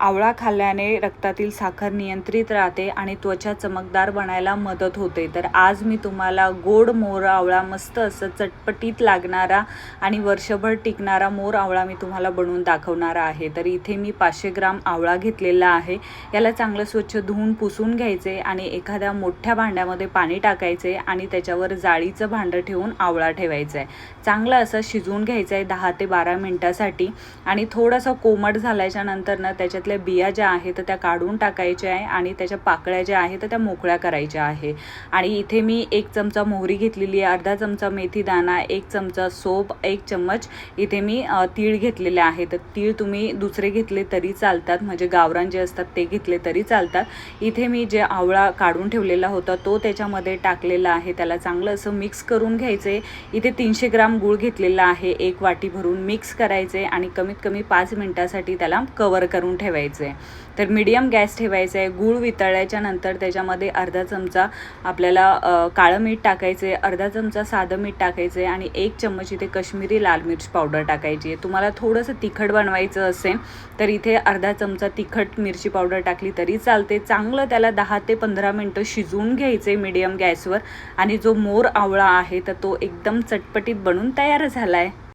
आवळा खाल्ल्याने रक्तातील साखर नियंत्रित राहते आणि त्वचा चमकदार बनायला मदत होते. तर आज मी तुम्हाला गोड मोर आवळा मस्त असं चटपटीत लागणारा आणि वर्षभर टिकणारा मोर आवळा मी तुम्हाला बनवून दाखवणार आहे. तर इथे मी पाचशे ग्राम आवळा घेतलेला आहे. याला चांगलं स्वच्छ धुवून पुसून घ्यायचे आणि एखाद्या मोठ्या भांड्यामध्ये पाणी टाकायचे आणि त्याच्यावर जाळीचं भांडं ठेवून आवळा ठेवायचा आहे. चांगलं असं शिजवून घ्यायचं आहे दहा ते बारा मिनटासाठी आणि थोडंसं कोमट झाल्याच्यानंतर ना त्यातल्या बिया ज्या आहेत तर त्या काढून टाकायच्या आहे आणि त्याच्या पाकळ्या ज्या आहेत तर त्या मोकळ्या करायच्या आहे. आणि इथे मी एक चमचा मोहरी घेतलेली आहे अर्धा चमचा मेथी दाणा एक चमचा सोप एक चम्मच इथे मी तीळ घेतलेले आहे. तर तीळ तुम्ही दुसरे घेतले तरी चालतात म्हणजे गावरान जे असतात ते घेतले तरी चालतात. इथे मी जे आवळा काढून ठेवलेला होता तो त्याच्यामध्ये टाकलेला आहे. त्याला चांगलं असं मिक्स करून घ्यायचे. इथे तीनशे ग्राम गूळ घेतलेला आहे एक वाटी भरून मिक्स करायचे आणि कमीत कमी पाच मिनटासाठी त्याला कवर करून ठेवायचं. तर मीडियम गॅस ठेवायचा आहे गूळ वितळायच्या नंतर त्याच्यामध्ये अर्धा चमचा आपल्याला काळं मीठ टाकायचं आहे अर्धा चमचा साधं मीठ टाकायचं आहे आणि एक चम्मच इथे कश्मीरी लाल मिर्च पावडर टाकायची. आहे तुम्हाला थोडंसं तिखट बनवायचं असेल तर इथे अर्धा चमचा तिखट मिरची पावडर टाकली तरी चालते. चांगलं त्याला दहा ते पंधरा मिनटं शिजवून घ्यायचे मीडियम गॅसवर आणि जो मोर आवळा आहे तर तो एकदम चटपटीत बनून तयार झाला आहे